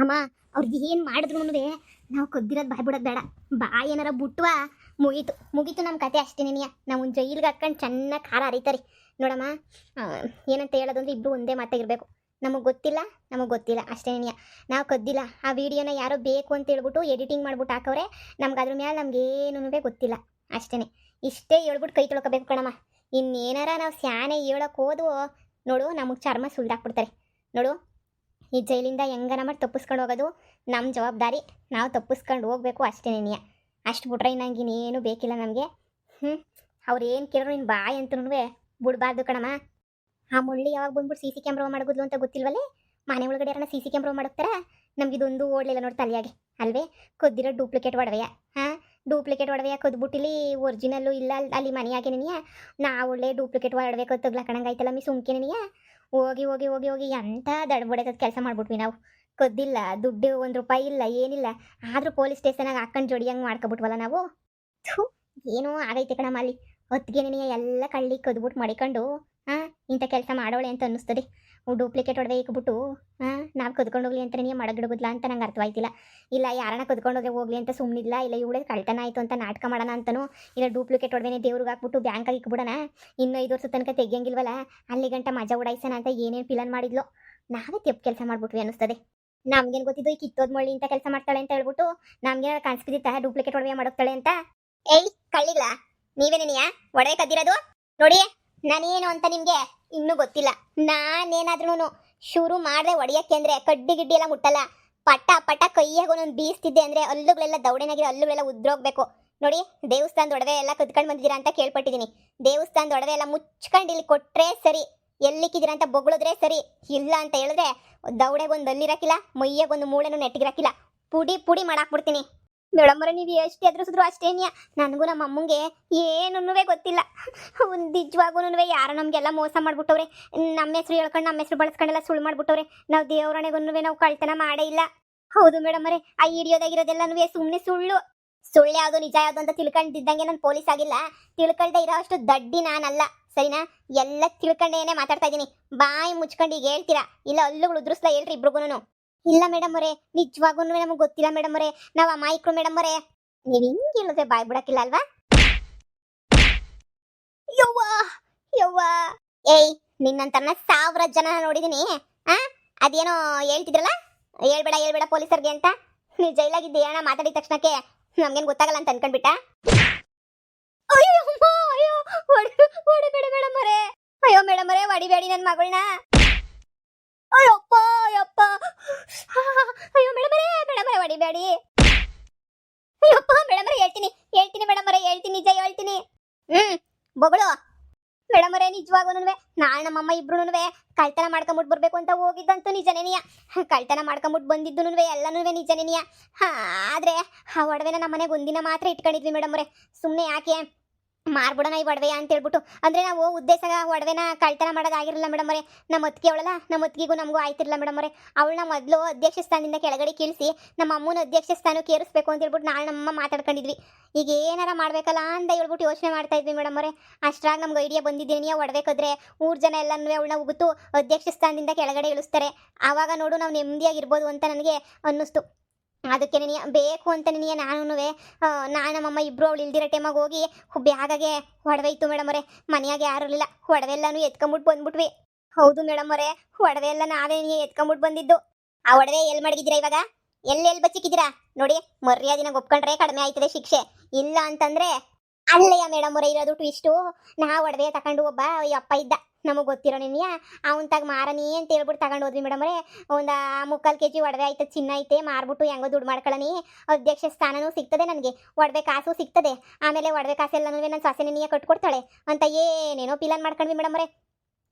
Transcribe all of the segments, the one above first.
ಅಮ್ಮ ಅವ್ರಿಗೆ ಏನು ಮಾಡಿದ್ರು ನಾವು ಕದ್ದಿರೋದು ಬಾಯ್ ಬಿಡೋದು ಬೇಡ. ಬಾಯ್ ಏನಾರ ಬಿಟ್ವಾ, ಮುಗೀತು. ಮುಗೀತು ನಮ್ಮ ಕತೆ ಅಷ್ಟೇ ನಿನಿಯ ನಾವು ಒಂದು ಜೈಲ್ಗೆ ಹಾಕೊಂಡು ಚೆನ್ನಾಗಿ ಖಾರ ಹರಿತಾರೆ ನೋಡಮ್ಮ ಏನಂತ ಹೇಳೋದು ಅಂದ್ರೆ ಇಬ್ಬರು ಒಂದೇ ಮಾತಾಗಿರ್ಬೇಕು ನಮಗೆ ಗೊತ್ತಿಲ್ಲ ನಮಗೆ ಗೊತ್ತಿಲ್ಲ. ಅಷ್ಟೇ ನಿನಿಯ ನಾವು ಕದ್ದಿಲ್ಲ. ಆ ವಿಡಿಯೋನ ಯಾರೋ ಬೇಕು ಅಂತ ಹೇಳ್ಬಿಟ್ಟು ಎಡಿಟಿಂಗ್ ಮಾಡ್ಬಿಟ್ಟು ಹಾಕವ್ರೆ ನಮ್ಗೆ ಅದ್ರ ಮೇಲೆ ನಮ್ಗೇನು ಗೊತ್ತಿಲ್ಲ. ಅಷ್ಟೇ ಇಷ್ಟೇ ಹೇಳ್ಬಿಟ್ಟು ಕೈ ತೊಳ್ಕೋಬೇಕು ಕಣಮ್ಮ. ಇನ್ನೇನಾರ ನಾವು ಸ್ಯಾನೆ ಹೇಳೋಕೆ ಹೋದ್ವು, ನೋಡು, ನಮಗೆ ಚರ್ಮ ಸುಲಿದಾಕ್ಬಿಡ್ತಾರೆ. ನೋಡು ಈ ಜೈಲಿಂದ ಹೆಂಗನ ಮಾಡಿ ತಪ್ಪಿಸ್ಕೊಂಡು ಹೋಗೋದು? ನಮ್ಮ ಜವಾಬ್ದಾರಿ. ನಾವು ತಪ್ಪಿಸ್ಕೊಂಡು ಹೋಗ್ಬೇಕು ಅಷ್ಟೇ ನೀನಿಯ ಅಷ್ಟು ಬಿಟ್ರೆ ನಂಗೆ ಇನ್ನೇನು ಬೇಕಿಲ್ಲ ನಮಗೆ. ಹ್ಞೂ ಅವ್ರು ಏನು ಕೇಳೋ ನಿನ್ನ ಬಾಯ್ ಅಂತೂ ಬಿಡ್ಬಾರ್ದು ಕಣಮ್ಮ. ಆ ಮುಳ್ಳಿ ಯಾವಾಗ ಬಂದ್ಬಿಟ್ಟು ಸಿ ಸಿ ಕ್ಯಾಮ್ರಾ ಮಾಡಿದ್ಲು ಅಂತ ಗೊತ್ತಿಲ್ವಲ್ಲೇ? ಮನೆ ಒಳಗಡೆ ಯಾರನ್ನ ಸಿ ಸಿ ಕ್ಯಾಮ್ರಾ ನಮ್ಗೆ ಇದೊಂದು ಓಡಲಿಲ್ಲ ನೋಡಿ ತಲೆಯಾಗೆ. ಅಲ್ವೇ? ಕೊದ್ದಿರೋ ಡೂಪ್ಲಿಕೇಟ್ ಒಡವೆಯ. ಹಾಂ? ಡೂಪ್ಲಿಕೇಟ್ ಒಡವೆಯ ಕೊದ್ಬಿಟ್ಟಿಲಿ ಒರಿಜಿನಲ್ಲು ಇಲ್ಲ ಅಲ್ಲಿ ಮನೆಯಾಗೆ ನೀನಿಯ? ನಾ ಒಳ್ಳೆ ಡೂಪ್ಲಿಕೇಟ್ ಒಡವೆ ಆಯ್ತಲ್ಲ ಮೀ ಸುಮ್ಕೆ ನೀನಿಯ? ಹೋಗಿ ಹೋಗಿ ಹೋಗಿ ಹೋಗಿ ಎಂಥ ದಡ್ಬಡದ ಕೆಲಸ ಮಾಡ್ಬಿಟ್ವಿ ನಾವು. ಕದ್ದಿಲ್ಲ, ದುಡ್ಡು ಒಂದು ರೂಪಾಯಿ ಇಲ್ಲ, ಏನಿಲ್ಲ. ಆದರೂ ಪೊಲೀಸ್ ಸ್ಟೇಷನಾಗ ಹಾಕೊಂಡು ಜೋಡಿಯಂಗೆ ಮಾಡ್ಕೊಬಿಟ್ವಲ್ಲ ನಾವು. ಥೂ, ಏನೋ ಆಗೈತೆ ಕಣಮ್ಮ ಅಲ್ಲಿ. ಹೊತ್ತಿಗೆ ಎಲ್ಲ ಕಳ್ಳಿ ಕದ್ಬಿಟ್ಟು ಮಡಿಕೊಂಡು ಹಾಂ ಇಂಥ ಕೆಲಸ ಮಾಡೋಳೆ ಅಂತ ಅನ್ನಿಸ್ತದೆ. ಡೂಪ್ಲಿಕೇಟ್ ಒಡವೆ ಇಕ್ಬಿಟ್ಟು ಹಾಂ ನಾವು ಕದ್ಕೊಂಡು ಹೋಗ್ಲಿ ಅಂತ ನಿನಗೆ ಮಡಗಿಡಗುದ್ಲ ಅಂತ ನಂಗೆ ಅರ್ಥವಾಯ್ತಿಲ್ಲ. ಇಲ್ಲ ಯಾರನ್ನ ಕದ್ಕೊಂಡು ಹೋದ್ರೆ ಹೋಗ್ಲಿ ಅಂತ ಸುಮ್ಮನಿಲ್ಲ ಇಲ್ಲ ಇವಳೇ ಕಳ್ತನ ಆಯಿತು ಅಂತ ನಾಟಕ ಮಾಡೋಣ ಅಂತನೂ, ಇಲ್ಲ ಡೂಪ್ಲಿಕೇಟ್ ಹೊಡೆದೇನೆ ದೇವ್ರಿಗೆ ಹಾಕ್ಬಿಟ್ಟು ಬ್ಯಾಂಕಾಗಿ ಇಕ್ಬಿಡೋಣ, ಇನ್ನೂ ಐದು ವರ್ಷ ತನಕ ತೆಗಿಯಂಗಿಲ್ವಲ್ಲ, ಅಲ್ಲಿ ಗಂಟ ಮಜಾ ಉಡಾಯಿಸೋಣ ಅಂತ ಏನೇನು ಪ್ಲಾನ್ ಮಾಡಿದ್ಲು, ನಾವೇ ತೆಪ್ಪು ಕೆಲಸ ಮಾಡ್ಬಿಟ್ವಿ ಅನ್ನಿಸ್ತದೆ. ನಮ್ಗೇನು ಗೊತ್ತಿದ್ದು ಈ ಕಿತ್ತೋದ್ ಮಳ್ಳಿ ಅಂತ ಕೆಲಸ ಮಾಡ್ತಾಳೆ ಅಂತ ಹೇಳ್ಬಿಟ್ಟು ನಮ್ಗೆ ಕಾಣಿಸ್ಬಿದ್ದಿತ್ತ ಡೂಪ್ಲಿಕೇಟ್ ಒಡವೆ ಮಾಡೋಗ್ತಾಳೆ ಅಂತ? ಏಯ್ ಕಳ್ಳಿಲ್ಲ ನೀವೇನೇನಿಯಾ, ಒಡವೆ ಕದ್ದಿರೋದು? ನೋಡಿ, ನಾನೇನು ಅಂತ ನಿಮ್ಗೆ? ಇನ್ನೂ ಗೊತ್ತಿಲ್ಲ. ನಾನೇನಾದ್ರೂ ಶುರು ಮಾಡದೆ ಒಡೆಯಕ್ಕೆ ಅಂದರೆ ಕಡ್ಡಿ ಗಿಡ್ಡಿ ಎಲ್ಲ ಮುಟ್ಟಲ್ಲ. ಪಟ ಪಟ ಕೈಯಾಗ ಒಂದೊಂದು ಬೀಸ್ತಿದ್ದೆ ಅಂದ್ರೆ ಹಲ್ಲುಗಳೆಲ್ಲ ದೌಡೆನಾಗಿರೋ ಹಲ್ಲುಗಳೆಲ್ಲ ಉದ್ರೋಗ್ಬೇಕು. ನೋಡಿ, ದೇವಸ್ಥಾನದ ಒಡವೆ ಎಲ್ಲ ಕದ್ಕೊಂಡು ಬಂದಿದ್ದೀರಾ ಅಂತ ಕೇಳ್ಪಟ್ಟಿದ್ದೀನಿ. ದೇವಸ್ಥಾನದ ಒಡವೆ ಎಲ್ಲ ಮುಚ್ಕೊಂಡು ಇಲ್ಲಿ ಕೊಟ್ರೆ ಸರಿ. ಎಲ್ಲಿಕ್ಕಿದ್ದೀರಾ ಅಂತ ಬೊಗಳಿದ್ರೆ ಸರಿ. ಇಲ್ಲ ಅಂತ ಹೇಳಿದ್ರೆ ದೌಡೆಗೊಂದು ಅಲ್ಲಿರಕ್ಕಿಲ್ಲ ಮೈಯಾಗೊಂದು ಮೂಳೆನೂ ನೆಟ್ಟಿಗಿರಕ್ಕಿಲ್ಲ. ಪುಡಿ ಪುಡಿ ಮಾಡಾಕ್ಬಿಡ್ತೀನಿ. ಮೇಡಮರ ನೀವು ಎಷ್ಟು ಎದುರಿಸಿದ್ರು ಅಷ್ಟೇನಿಯ ನನಗೂ ನಮ್ಮ ಅಮ್ಮಂಗೆ ಏನನ್ನೂ ಗೊತ್ತಿಲ್ಲ. ನಿಜವಾಗೂ ಯಾರು ನಮಗೆಲ್ಲ ಮೋಸ ಮಾಡಿಬಿಟ್ಟವ್ರೆ. ನಮ್ಮ ಹೆಸರು ಹೇಳ್ಕೊಂಡು ನಮ್ಮ ಹೆಸರು ಬಳಸ್ಕೊಂಡೆಲ್ಲ ಸುಳ್ಳು ಮಾಡಿಬಿಟ್ಟವ್ರೆ. ನಾವು ದೇವರಣೆಗೂ ನಾವು ಕಳ್ತನ ಮಾಡೇ ಇಲ್ಲ. ಹೌದು ಮೇಡಮರೇ, ಆ ಹಿಡಿಯೋದಾಗಿರೋದೆಲ್ಲನೂ ಸುಮ್ಮನೆ ಸುಳ್ಳು. ಸುಳ್ಳು ಯಾವುದು ನಿಜ ಯಾವುದು ಅಂತ ತಿಳ್ಕೊಂಡಿದ್ದಂಗೆ ನಾನು ಪೊಲೀಸ್ ಆಗಿಲ್ಲ. ತಿಳ್ಕೊಳ್ದೆ ಇರೋ ಅಷ್ಟು ದಡ್ಡಿ ನಾನಲ್ಲ. ಸರಿನಾ? ಎಲ್ಲ ತಿಳ್ಕೊಂಡೇನೆ ಮಾತಾಡ್ತಾ ಇದ್ದೀನಿ. ಬಾಯಿ ಮುಚ್ಕೊಂಡು ಈಗ ಹೇಳ್ತೀರಾ? ಇಲ್ಲ ಅಲ್ಲೂ ಉದುರಿಸ್ಲಾ ಹೇಳ್ರಿ ಇಬ್ರಿಗೂ ಇಲ್ಲ ಮೇಡಮ್ ಅವರೇ ನಿಜವಾಗೂ ನಮಗೆ ಗೊತ್ತಿಲ್ಲ ಮೇಡಮ್ ಅವರೇ ನಾವು ಅಮಾಯಕರು ಮೇಡಮ್ ಅವರೇ ನೀವು ಹಿಂಗೆ ಹೇಳಿದ್ರೆ ಬಾಯ್ ಬಿಡಕ್ಕಿಲ್ಲ ಅಲ್ವಾ ಯವ್ವ ಯವ್ವ ಏಯ್ ನಿನ್ನಂತನ ಸಾವಿರ ಜನ ನೋಡಿದೀನಿ ಆ ಅದೇನೋ ಹೇಳ್ತಿದ್ರಲ್ಲ ಹೇಳ್ಬೇಡ ಹೇಳ್ಬೇಡ ಪೊಲೀಸರಿಗೆ ಅಂತ ನೀವು ಜೈಲಾಗಿದ್ದೆ ಅಣ್ಣ ಮಾತಾಡಿದ ತಕ್ಷಣಕ್ಕೆ ನಮ್ಗೇನು ಗೊತ್ತಾಗಲ್ಲ ಅಂತ ಅನ್ಕೊಂಡ್ಬಿಟ್ಟ ಅಯ್ಯೋ ಅಯ್ಯೋ ಹೊಡಿ- ಹೊಡಿಬೇಡಿ ಮೇಡಮ್ ಅವರೇ ಅಯ್ಯೋ ಮೇಡಮ್ ಅವರೇ ಹೊಡಿಬೇಡಿ ನನ್ನ ಮಗಳನ್ನ ಅಯ್ಯಪ್ಪ ಅಯ್ಯಪ್ಪ ಅಯ್ಯೋ ಮೇಡಮ್ ಅವರೇ ಮೇಡಮ್ ಅವರೇ ಹೊಡಿಬೇಡಿ ಅಯ್ಯಪ್ಪ ಮೇಡಮ್ ಅವರೇ ಹೇಳ್ತೀನಿ ಹೇಳ್ತೀನಿ ಮೇಡಮ್ ಅವರೇ ಹೇಳ್ತೀನಿ ನಿಜ ಹೇಳ್ತೀನಿ ಹ್ಮ್ ಬೊಗಳು. ಮೇಡಮ್ ಅವರೇ ನಿಜವಾಗೂನುವೆ ನಾಳೆ ನಮ್ಮಮ್ಮ ಇಬ್ರುನುವೆ ಕಳ್ತನ ಮಾಡ್ಕೊಂಬಿಟ್ಟು ಬರ್ಬೇಕು ಅಂತ ಹೋಗಿದ್ದಂತೂ ನಿಜನೇನಿಯ ಕಳ್ತನ ಮಾಡ್ಕೊಂಬಿಟ್ಟು ಬಂದಿದ್ದು ಎಲ್ಲನೂ ನಿಜನೇನಿಯ ಆದ್ರೆ ಆ ಒಡವೆನ ನಮ್ಮನೆಗೆ ಒಂದಿನ ಮಾತ್ರ ಇಟ್ಕೊಂಡಿದ್ವಿ ಮೇಡಮ್ ಅವರೇ. ಸುಮ್ಮನೆ ಯಾಕೆ? ಮಾರ್ಬಿಡೋಣ ಈ ಒಡವೆ ಅಂತ ಹೇಳ್ಬಿಟ್ಟು. ಅಂದ್ರೆ ನಾವು ಉದ್ದೇಶ ಒಡವೆನ ಕಳ್ತನ ಮಾಡೋದಾಗಿರಲಿಲ್ಲ ಮೇಡಮ್ ಅವರೇ. ನಮ್ಮ ಅತ್ತಿಗೆ ಅವಳಲ್ಲ, ನಮ್ಮ ಅತ್ತಿಗೆಗೂ ನಮಗೂ ಆಯ್ತಿರಲ್ಲ ಮೇಡಮ್ ಅವರೇ. ಅವಳನ್ನ ಮೊದಲು ಅಧ್ಯಕ್ಷ ಸ್ಥಾನದಿಂದ ಕೆಳಗಡೆ ಕೇಳಿಸಿ, ನಮ್ಮ ಅಮ್ಮನ ಅಧ್ಯಕ್ಷ ಸ್ಥಾನಕ್ಕೆ ಏರಿಸ್ಬೇಕು ಅಂತ ಹೇಳ್ಬಿಟ್ಟು ನಾಳೆ ನಮ್ಮ ಮಾತಾಡ್ಕೊಂಡಿದ್ವಿ. ಈಗ ಏನಾರ ಮಾಡ್ಬೇಕಲ್ಲ ಅಂತ ಹೇಳ್ಬಿಟ್ಟು ಯೋಚನೆ ಮಾಡ್ತಾ ಇದ್ವಿ ಮೇಡಮ್ ಅವರೇ. ಅಷ್ಟ್ರಾಗ ನಮ್ಗೆ ಐಡಿಯಾ ಬಂದಿದ್ದೀನಿ ಒಡಬೇಕಾದ್ರೆ ಕದ್ರೆ, ಊರ್ ಜನ ಎಲ್ಲನೂ ಅವಳನ್ನ ಉಗುತ್ತು ಅಧ್ಯಕ್ಷ ಸ್ಥಾನದಿಂದ ಕೆಳಗಡೆ ಇಳಿಸ್ತಾರೆ. ಆವಾಗ ನೋಡು, ನಾವು ನೆಮ್ಮದಿಯಾಗಿರ್ಬೋದು ಅಂತ ನನಗೆ ಅನ್ನಿಸ್ತು. ಅದಕ್ಕೆ ಬೇಕು ಅಂತ ನಿನಗೆ ನಾನು ನಾನು ನಮ್ಮಮ್ಮ ಇಬ್ರು ಅವಳು ಇಲ್ದಿರೋ ಟೈಮಾಗ ಹೋಗಿ ಬ್ಯಾಗಾಗೆ ಒಡವೆ ಇತ್ತು ಮೇಡಮ್ ಅವರೇ. ಮನೆಯಾಗೆ ಯಾರು ಇರಲಿಲ್ಲ. ಒಡವೆ ಎಲ್ಲಾನು ಎತ್ಕೊಂಬಿಟ್ಟು ಬಂದ್ಬಿಟ್ವಿ. ಹೌದು ಮೇಡಮ್ ಅವರೇ ಒಡವೆ ಎಲ್ಲ ನಾವೇ ನೀ ಎತ್ಕೊಂಬಿಟ್ಟು ಬಂದಿದ್ದು. ಆ ಒಡವೆ ಎಲ್ಲಿ ಮಡಗಿದ್ದೀರಾ ಇವಾಗ? ಎಲ್ಲಿ ಎಲ್ಲಿ ಬಚ್ಚಿಕ್ಕಿದ್ದೀರಾ? ನೋಡಿ ಮರ್ಯಾದಿನ ಒಪ್ಕೊಂಡ್ರೆ ಕಡಿಮೆ ಆಯ್ತದೆ ಶಿಕ್ಷೆ. ಇಲ್ಲ ಅಂತಂದ್ರೆ ಅಲ್ಲಯ್ಯ ಮೇಡಮ್ ಅವರೇ, ಇರೋದು ಟ್ವಿಸ್ಟು ನಾ ಒಡವೆ ತಗೊಂಡು ಒಬ್ಬ ಅಪ್ಪ ಇದ್ದ. ನಮಗೆ ಗೊತ್ತಿರೋ ನಿನ್ಯ ಅವ್ನ ತಗ ಮಾರನಿ ಅಂತ ಹೇಳ್ಬಿಟ್ಟು ತಗೊಂಡು ಹೋದ್ವಿ ಮೇಡಮ್ ಅವರೇ. ಒಂದು ಮುಕ್ಕಾಲು ಕೆ ಜಿ ಒಡವೆ ಆಯ್ತು, ಚಿನ್ನ ಐತೆ, ಮಾರ್ಬಿಟ್ಟು ಹೆಂಗೋ ದುಡ್ಡು ಮಾಡ್ಕೊಳ್ಳಿ ಅಧ್ಯಕ್ಷ ಸ್ಥಾನನೂ ಸಿಗ್ತದೆ ನನಗೆ. ಒಡವೆ ಕಾಸು ಸಿಗ್ತದೆ. ಆಮೇಲೆ ಒಡವೆ ಕಾಸೆಲ್ಲನೂ ನನ್ನ ನಿನ್ಯ ಕಟ್ಕೊಡ್ತಾಳೆ. ಅಂತ ಏನೇನೋ ಪಿಲನ್ ಮಾಡ್ಕೊಂಡ್ವಿ ಮೇಡಮ್ ಅವರೇ.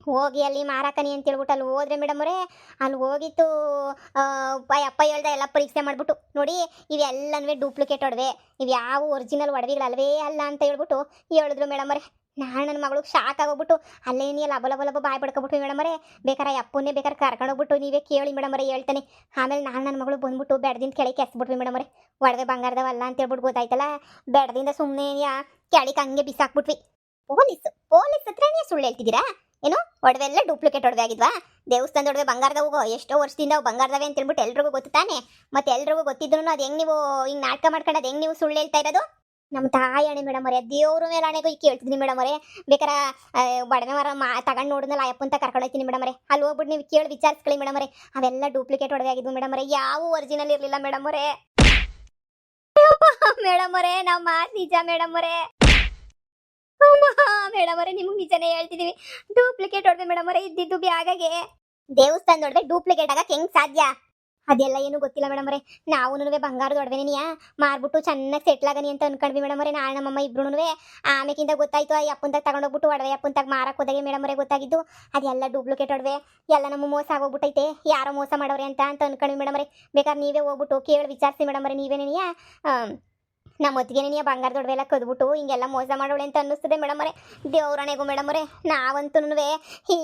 ಹೋಗಿ ಅಲ್ಲಿ ಮಾರಾಕನಿ ಅಂತ ಹೇಳ್ಬಿಟ್ಟು ಅಲ್ಲಿ ಹೋದ್ರೆ ಮೇಡಮ್ ಅವರೇ, ಅಲ್ಲಿ ಹೋಗಿತ್ತು ಅಪ್ಪ ಹೇಳ್ದೆ ಎಲ್ಲ ಪರೀಕ್ಷೆ ಮಾಡ್ಬಿಟ್ಟು. ನೋಡಿ, ಇವೆಲ್ಲನೂ ಡೂಪ್ಲಿಕೇಟ್ ಒಡವೆ ಇವು ಯಾವ ಒರಿಜಿನಲ್ ಒಡವೆಗಳಲ್ವೇ ಅಲ್ಲ ಅಂತ ಹೇಳ್ಬಿಟ್ಟು ಹೇಳಿದ್ರು ಮೇಡಮ್ ಅವರೇ. ನಾನು ನನ್ನ ಮಗಳಿಗೆ ಶಾಕ್ ಆಗೋಗ್ಬಿಟ್ಟು, ಅಲ್ಲೇ ನೀ ಲಬ ಲಬ ಲಬ ಬಾಯ್ ಪಡ್ಕೊಬಿಟ್ಟು ಮೇಡಮ್ ಅವರೇ. ಬೇಕಾರೆ ಅಪ್ಪನೇ ಬೇಕಾರೆ ಕರ್ಕೊಂಡೋಗ್ಬಿಟ್ಟು ನೀವೇ ಕೇಳಿ ಮೇಡಮ್ ಅವರೇ, ಹೇಳ್ತಾನೆ. ಆಮೇಲೆ ನಾನು ನನ್ನ ಮಗಳು ಬಂದ್ಬಿಟ್ಟು ಬೆಡ್ದಿಂದ ಕೆಳಗೆ ಕೆಸ್ಬಿಟ್ವಿ ಅವರೇ. ಒಡವೆ ಬಂಗಾರದವಲ್ಲ ಅಂತ ಹೇಳ್ಬಿಟ್ಟು ಗೊತ್ತಾಯ್ತಲ್ಲ, ಬೆಡ್ದಿಂದ ಸುಮ್ಮನೆ ಕೆಳಗೆ ಹಂಗೆ ಬಿಸಾಕ್ಬಿಟ್ವಿ. ಪೊಲೀಸ್ ಪೊಲೀಸ್ ಹತ್ರ ನೀವು ಸುಳ್ಳು ಹೇಳ್ತಿದ್ದೀರಾ? ಏನು? ಒಡವೆ ಎಲ್ಲ ಡೂಪ್ಲಿಕೇಟ್ ಒಡವೆ ಆಗಿದ್ವಾ? ದೇವಸ್ಥಾನದ ಒಡವೆ ಬಂಗಾರದವು ಎಷ್ಟೋ ವರ್ಷದಿಂದ ಬಂಗಾರದವೇ ಬಂಗಾರದವೆ ಅಂತ ಹೇಳ್ಬಿಟ್ಟು ಎಲ್ರಿಗೂ ಗೊತ್ತು ತಾನೆ. ಮತ್ತೆ ಎಲ್ರಿಗೂ ಗೊತ್ತಿದ್ರು ಅದು ಹೆಂಗ್ ನೀವು ಹಿಂಗ್ ನಾಟಕ ಮಾಡ್ಕೊಂಡು ಹೆಂಗ್ ನೀವು ಸುಳ್ಳು ಹೇಳ್ತಾ ಇರೋದು? ನಮ್ಮ ತಾಯಿ ಅಣೆ ಮೇಡಮ್ ಅವರೇ, ದೇವ್ರ ಮೇಲೆ ಅಣೆಗೂ ಈಗ ಕೇಳ್ತಿದ್ದೀನಿ ಮೇಡಮ್ ಅವರೇ. ಬೇಕಾರೆ ಬಡವೆ ಮರ ಮಾ, ತಗೊಂಡು ನೋಡಿದ್ನಲ್ಲ ಅಯ್ಯಪ್ಪ ಕರ್ಕೊಂಡು ಹೋಗ್ತೀನಿ ಮೇಡಮ್ ಅವರೇ. ಅಲ್ಲಿ ಹೋಗ್ಬಿಟ್ಟು ನೀವು ಕೇಳಿ ವಿಚಾರಿಸ್ಕೊಳ್ಳಿ ಮೇಡಮ್ ಅವರೇ. ಅವೆಲ್ಲ ಡೂಪ್ಲಿಕೇಟ್ ಒಡವೆ ಆಗಿದ್ವು ಮೇಡಮ್ ಅವರೇ. ಯಾವ ಒರಿಜಿನಲ್ ಇರಲಿಲ್ಲ ಮೇಡಮ್ ಅವರೇ. ಮೇಡಮ್ ಅವರೇ ನಾವು ಮಾತು ನಿಜ ಮೇಡಮ್ ಅವರೇ. ಮೇಡಮ್ ಅವರೇ, ನಿಮ್ಗೆ ನಿಜನೇ ಹೇಳ್ತಿದೀವಿ. ಡೂಪ್ಲಿಕೇಟ್ ಒಡವೆ ಮೇಡಮ್ ಅವರೇ, ಇದ್ದಿದ್ದು ಬಿ ಆಗಾಗೆ ದೇವಸ್ಥಾನ ದೊಡ್ಡ ಡೂಪ್ಲಿಕೇಟ್ ಆಗಕ್ಕೆ ಹೆಂಗ್ ಸಾಧ್ಯ? ಅದೆಲ್ಲ ಏನು ಗೊತ್ತಿಲ್ಲ ಮೇಡಮ್ ಅವರೇ. ನಾವು ಬಂಗಾರದ ಒಡವೆನಿಯಾ ಮಾರ್ಬಿಟ್ಟು ಚೆನ್ನಾಗಿ ಸೆಟ್ಲ್ ಆಗನಿ ಅಂತ ಅನ್ಕೊಂಡ್ವಿ ಮೇಡಮ್ ಅವರೇ ನಾನು ನಮ್ಮಮ್ಮ ಇಬ್ರುನುವೆ ಆಮೇಕಿಂದ ಗೊತ್ತಾಯ್ತು, ಆ ಅಪ್ಪಂದಾಗ ತಗೊಂಡೋಗ್ಬಿಟ್ಟು ಒಡವೆ ಅಪ್ಪಂದಾಗ ಮಾರಕ್ಕೆ ಹೋದಾಗೆ ಮೇಡಮ್ ಅವರೇ ಗೊತ್ತಾಗಿದ್ದು. ಅದೆಲ್ಲ ಡೂಪ್ಲಿಕೇಟ್ ಒಡವೆ. ಎಲ್ಲ ನಮ್ಮ ಮೋಸ ಆಗೋಗ್ಬಿಟ್ಟೈತೆ. ಯಾರೋ ಮೋಸ ಮಾಡೋರೆ ಅಂತ ಅಂತ ಅನ್ಕೊಂಡ್ವಿ ಮೇಡಮ್ ಅವರೇ. ಬೇಕಾದ್ರೆ ನೀವೇ ಹೋಗ್ಬಿಟ್ಟು ಕೇಳಿ ವಿಚಾರಿಸಿ ಮೇಡಮ್ ಅವರೇ ನೀವೇನೇನಿಯಾ ನಮ್ಮ ಒತ್ತಿಗೆನೇ ಬಂಗಾರದ ದೊಡ್ಡ ಎಲ್ಲ ಕದ್ಬಿಟ್ಟು ಹಿಂಗೆಲ್ಲ ಮೋಸ ಮಾಡೋಳೆ ಅಂತ ಅನ್ನಿಸ್ತದೆ ಮೇಡಮ್ ಅವರೇ. ದೇವ್ರಣೆಗೂ ಮೇಡಮ್ ಅವರೇ. ನಾವಂತೂ ಈ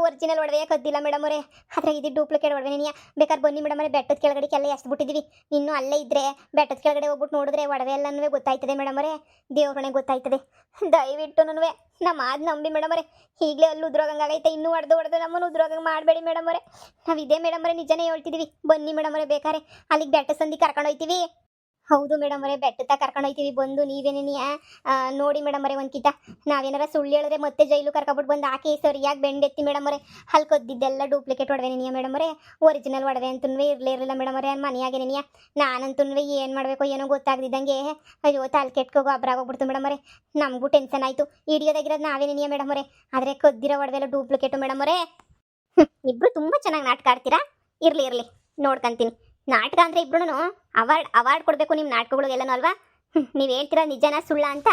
ಒರಿಜಿನಲ್ ಒಡವೆ ಕದ್ದಿಲ್ಲ ಮೇಡಮ್ ಅವರೇ. ಆದ್ರೆ ಇದು ಡೂಪ್ಲಿಕೇಟ್ ನೀ ಬೇಕಾದ್ರೆ ಬನ್ನಿ ಮೇಡಮ್ ಅವರೇ, ಬೆಟ್ಟದ ಕೆಳಗಡೆಗೆಲ್ಲ ಎಷ್ಟು ಬಿಟ್ಟಿದ್ದೀವಿ ಇನ್ನೂ ಅಲ್ಲೇ ಇದ್ದರೆ ಬೆಟ್ಟದ ಕೆಳಗಡೆ ಹೋಗ್ಬಿಟ್ಟು ನೋಡಿದ್ರೆ ಒಡವೆ ಎಲ್ಲನೂ ಗೊತ್ತಾಯ್ತದೆ ಮೇಡಮ್ ಅವರೇ. ದೇವ್ರಣೆ ಗೊತ್ತಾಯ್ತದೆ. ದಯವಿಟ್ಟು ನನ್ನುವೆ ನಮ್ಮ ಆದ್ ನಂಬಿ ಮೇಡಮ್ ಅವರೇ. ಈಗಲೇ ಅಲ್ಲಿ ಉದ್ರೋಗಂಗಾಗೈತೆ ಇನ್ನೂ ಹೊಡೆದು ಹೊಡೆದು ನಮ್ಮನ್ನು ಉದ್ರೋಗಂಗೆ ಮಾಡಬೇಡಿ ಮೇಡಮ್ ಅವರೇ. ನಾವು ಇದೇ ಮೇಡಮ್ ಅವರೇ ನಿಜನೇ ಹೇಳ್ತಿದ್ದೀವಿ ಬನ್ನಿ ಮೇಡಮ್ ಅವರೇ ಬೇಕಾರೆ ಅಲ್ಲಿಗೆ ಬೆಟ್ಟ ಸಂದಿ ಕರ್ಕೊಂಡು ಹೋಯ್ತೀವಿ. ಹೌದು ಮೇಡಮ್ ಅವರೇ ಬೆಟ್ಟದ ಕರ್ಕೊಂಡು ಹೋಯ್ತೀವಿ, ಬಂದು ನೀವೇನೇನಿಯ ನೋಡಿ ಮೇಡಮ್ ಅವರೇ ಒಂದ್ಕಿತ. ನಾವೇನಾರ ಸುಳ್ಳು ಹೇಳಿದ್ರೆ ಮತ್ತೆ ಜೈಲು ಕರ್ಕೊಬಿಟ್ಟು ಬಂದು ಆಕೆ ಸರಿಯಾಗಿ ಬೆಂಡೆತ್ತಿ ಮೇಡಮ್ ಅವರೇ. ಹಲ್ಕೊದ್ದಿದ್ದೆಲ್ಲ ಕೊದ್ದಿದ್ದೆಲ್ಲ ಡೂಪ್ಲಿಕೇಟ್ ಒಡವೆನಿಯ ಮೇಡಮ್ ಅವರೇ? ಒರಿಜಿನಲ್ ಒಡವೆ ಅಂತೂ ಇರಲೇ ಇರಲಿಲ್ಲ ಮೇಡಮ್ ಅವರೇ ಮನೆಯಾಗೇನಿಯ ನಾನಂತೂ ಏನು ಮಾಡಬೇಕು ಏನೋ ಗೊತ್ತಾಗ್ದಿದ್ದಂಗೆ, ಅಯ್ಯೋ, ತಲೆ ಗೊಬ್ಬರ ಆಗೋಗ್ಬಿಡ್ತು ಮೇಡಮ್ ಅವರೇ. ನಮಗೂ ಟೆನ್ಷನ್ ಆಯಿತು. ಹಿಡಿಯೋದಾಗಿರೋದು ನಾವೇನೇನಿಯ ಮೇಡಮ್ ಅವರೇ? ಆದರೆ ಕದ್ದಿರೋ ಒಡವೆಲ್ಲ ಡೂಪ್ಲಿಕೇಟು ಮೇಡಮ್ ಅವರೇ. ಇಬ್ಬರು ತುಂಬ ಚೆನ್ನಾಗಿ ನಾಟಕ ಆಡ್ತೀರಾ? ಇರಲಿ ಇರಲಿ. ನೋಡ್ಕೊಂತೀನಿ. ನಾಟಕ ಅಂದರೆ ಇಬ್ರು ಅವಾರ್ಡ್ ಅವಾರ್ಡ್ ಕೊಡಬೇಕು ನಿಮ್ಮ ನಾಟಕಗಳಿಗೆಲ್ಲನೂ ಅಲ್ವಾ? ನೀವು ಹೇಳ್ತೀರಾ ನಿಜನ ಸುಳ್ಳ ಅಂತ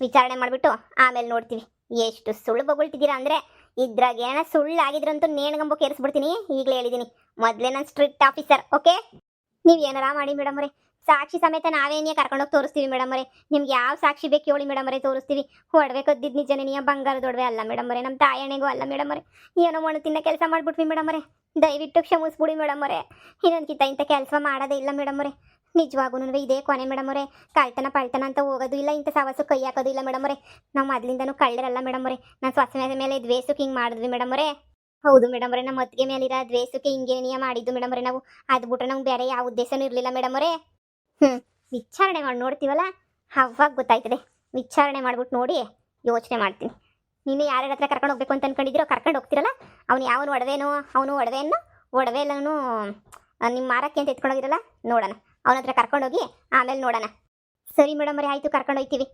ವಿಚಾರಣೆ ಮಾಡಿಬಿಟ್ಟು ಆಮೇಲೆ ನೋಡ್ತೀವಿ. ಎಷ್ಟು ಸುಳ್ಳು ಬಗುಳ್ತಿದ್ದೀರಾ ಅಂದರೆ ಇದ್ರಾಗ ಏನ ಸುಳ್ಳು ಆಗಿದ್ರಂತೂ ನೇಣಗಂಬು ಕೇರಿಸ್ಬಿಡ್ತೀನಿ. ಈಗಲೇ ಹೇಳಿದ್ದೀನಿ ಮೊದಲೇ ನಾನು ಸ್ಟ್ರಿಕ್ಟ್ ಆಫೀಸರ್ ಓಕೆ ನೀವು ಏನಾರ ಮಾಡಿ ಮೇಡಮ್ ಅವರೇ. ಸಾಕ್ಷಿ ಸಮೇತ ನಾವೇನೇ ಕರ್ಕೊಂಡೋಗಿ ತೋರಿಸ್ತೀವಿ ಮೇಡಮ್ ಅವರೇ. ನಿಮ್ಗೆ ಯಾವ ಸಾಕ್ಷಿ ಬೇಕು ಹೇಳಿ ಮೇಡಮ್ ಅವರೇ ತೋರಿಸ್ತೀವಿ. ಒಡವೆ ನಿಜನೇ ನೀ ಬಂಗಾರದ ಒಡವೆ ಅಲ್ಲ ಮೇಡಮ್ ಅವರೇ. ನಮ್ಮ ತಾಯಣೆಗೂ ಅಲ್ಲ ಮೇಡಮ್ ಅವರೇ. ಏನೋ ಮಣ್ಣು ತಿನ್ನ ಕೆಲಸ ಮಾಡಿಬಿಟ್ವಿ ಮೇಡಮ್ ಅವರೇ. ದಯವಿಟ್ಟು ಕ್ಷಮಿಸ್ಬಿಡಿ ಮೇಡಮ್ ಅವರೇ ಇನ್ನೊಂದ್ಕಿಂತ ಇಂಥ ಕೆಲಸ ಮಾಡೋದೇ ಇಲ್ಲ ಮೇಡಮ್ ಅವರೇ ನಿಜವಾಗೂ ಇದೇ ಕೊನೆ ಮೇಡಮ್ ಅವರೇ ಕಳ್ತನ ಪಳ್ತನ ಅಂತ ಹೋಗೋದು ಇಲ್ಲ, ಇಂಥ ಸವಾಸು ಕೈ ಹಾಕೋದು ಇಲ್ಲ ಮೇಡಮ್ ಅವರೇ ನಾವು ಮೊದಲಿಂದನೂ ಕಳ್ಳರಲ್ಲ ಮೇಡಮ್ ಅವರೇ ನಾನು ಸ್ವಸ್ಥ ಮೇಲೆ ದ್ವೇಷಕ್ಕೆ ಹಿಂಗೆ ಮಾಡಿದ್ವಿ ಮೇಡಮ್ ಅವರೇ ಹೌದು ಮೇಡಮ್ ಅವರೇ ನಮ್ಮ ಮತ್ತಿಗೆ ಮೇಲಿರೋ ದ್ವೇಷಕ್ಕೆ ಹಿಂಗೇನಿಯ ಮಾಡಿದ್ದು ಮೇಡಮ್ ಅವರೇ ನಾವು. ಅದು ಬಿಟ್ರೆ ನಮ್ಗೆ ಬೇರೆ ಯಾವ ಉದ್ದೇಶನೂ ಇರಲಿಲ್ಲ ಮೇಡಮ್ ಅವರೇ ಹ್ಞೂ ವಿಚಾರಣೆ ಮಾಡಿ ನೋಡ್ತೀವಲ್ಲ? ಅವಾಗ ಗೊತ್ತಾಯ್ತದೆ. ವಿಚಾರಣೆ ಮಾಡಿಬಿಟ್ಟು ನೋಡಿ ಯೋಚನೆ ಮಾಡ್ತೀನಿ. ನೀನು ಯಾರ್ಯಾರ ಹತ್ರ ಕರ್ಕೊಂಡು ಹೋಗ್ಬೇಕು ಅಂತ ಅನ್ಕೊಂಡಿದ್ದೀರೋ ಕರ್ಕೊಂಡು ಹೋಗ್ತಿರಲ್ಲ, ಅವ್ನು ಯಾವನು ಒಡವೆನೋ, ಅವನು ಒಡವೆಯನ್ನು ಒಡವೆ ಎಲ್ಲನೂ ನಿಮ್ಮ ಮಾರಕ್ಕೆ ಅಂತ ಎತ್ಕೊಂಡೋಗಿರಲ್ಲ, ನೋಡೋಣ. ಅವನ ಹತ್ರ ಕರ್ಕೊಂಡೋಗಿ ಆಮೇಲೆ ನೋಡೋಣ. ಸರಿ ಮೇಡಮ್ ರೀ ಆಯಿತು, ಕರ್ಕೊಂಡು ಹೋಗ್ತೀವಿ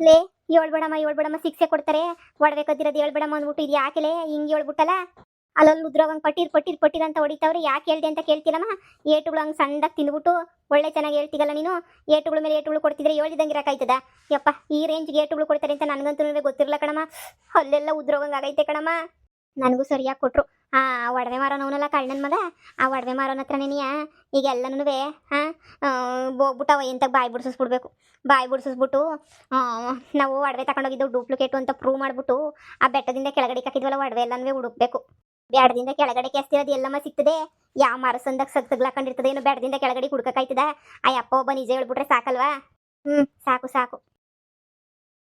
ಲೇ ಏಳ್ಬೇಡಮ್ಮ ಏಳ್ಬೇಡಮ್ಮ ಶಿಕ್ಷೆ ಕೊಡ್ತಾರೆ, ಒಡವೆ ಕದ್ದಿರೋದು ಹೇಳ್ಬೇಡಮ್ಮ ಅಂದ್ಬಿಟ್ಟು ಇದು ಯಾಕೆಲೆ ಹಿಂಗೆ ಹೇಳ್ಬಿಟ್ಟಲ್ಲ? ಅಲ್ಲಲ್ಲಿ ಉದ್ರೋಗಂಗೆ ಪಟ್ಟಿರ್ ಪಟ್ಟಿರ್ ಪಟ್ಟಿರ್ ಅಂತ ಹೊಡಿತಾವ್ರೆ. ಯಾಕೆ ಹೇಳ್ದೆ ಅಂತ ಕೇಳ್ತಿಲ್ಲಮ್ಮ ಏಟುಗಳು ಹಂಗೆ ಸಣ್ಣದಾಗಿ ತಿಂದ್ಬಿಟ್ಟು ಒಳ್ಳೆ ಚೆನ್ನಾಗಿ ಹೇಳ್ತಿಗಲ್ಲ ನೀನು? ಏಟುಗಳ ಮೇಲೆ ಏಟುಗಳು ಕೊಡ್ತಿದ್ರೆ ಹೇಳ್ದಂಗೆ ಇರಕಾಯ್ತದ? ಯಪ್ಪ, ಈ ರೇಂಜ್ಗೆ ಏಟುಗಳು ಕೊಡ್ತಾರೆ ಅಂತ ನನಗಂತೂ ಗೊತ್ತಿರಲ್ಲ ಕಣಮ್ಮ. ಅಲ್ಲೆಲ್ಲ ಉದ್ರೋಗಂಗೆ ಆಗೈತೆ ಕಣಮ್ಮ. ನನಗೂ ಸರಿಯಾಗಿ ಕೊಟ್ರು. ಆ ಒಡವೆ ಮಾರೋನವನಲ್ಲ ಕಳ್ಳನ ಮಗ? ಆ ಒಡವೆ ಮಾರೋನ ಹತ್ರನೇ ಈಗ ಎಲ್ಲನೂ ಹಾಂ ಹೋಗ್ಬಿಟ್ಟು ಅವ ಎಂತ ಬಾಯಿ ಬಿಡಿಸ್ಬಿಡ್ಬೇಕು ಬಾಯಿ ಬಿಡಿಸ್ಬಿಟ್ಟು ನಾವು ಒಡವೆ ತಗೊಂಡೋಗಿದ್ದು ಡೂಪ್ಲಿಕೇಟು ಅಂತ ಪ್ರೂವ್ ಮಾಡಿಬಿಟ್ಟು ಆ ಬೆಟ್ಟದಿಂದ ಕೆಳಗಡೆ ಹಾಕಿದ್ವಲ್ಲ ಒಡವೆ ಎಲ್ಲನೂ ಹುಡುಕ್ಬೇಕು. ಬ್ಯಾಡದಿಂದ ಕೆಳಗಡೆ ಕೆಸ್ತಿರೋದು ಎಲ್ಲಮ್ಮ ಸಿಗ್ತದೆ ಯಾವ ಮರಸಂದಾಗ ಸಗ್ ತಗ್ಲಾಕೊಂಡಿರ್ತದೆ ಏನು ಬ್ಯಾಡದಿಂದ ಕೆಳಗಡೆ ಹುಡ್ಕಕ್ಕಾಯ್ತದ ಆ ಅಪ್ಪ ಒಬ್ಬ ನಿಜ ಹೇಳ್ಬಿಟ್ರೆ ಸಾಕಲ್ವಾ? ಹ್ಞೂ ಸಾಕು ಸಾಕು.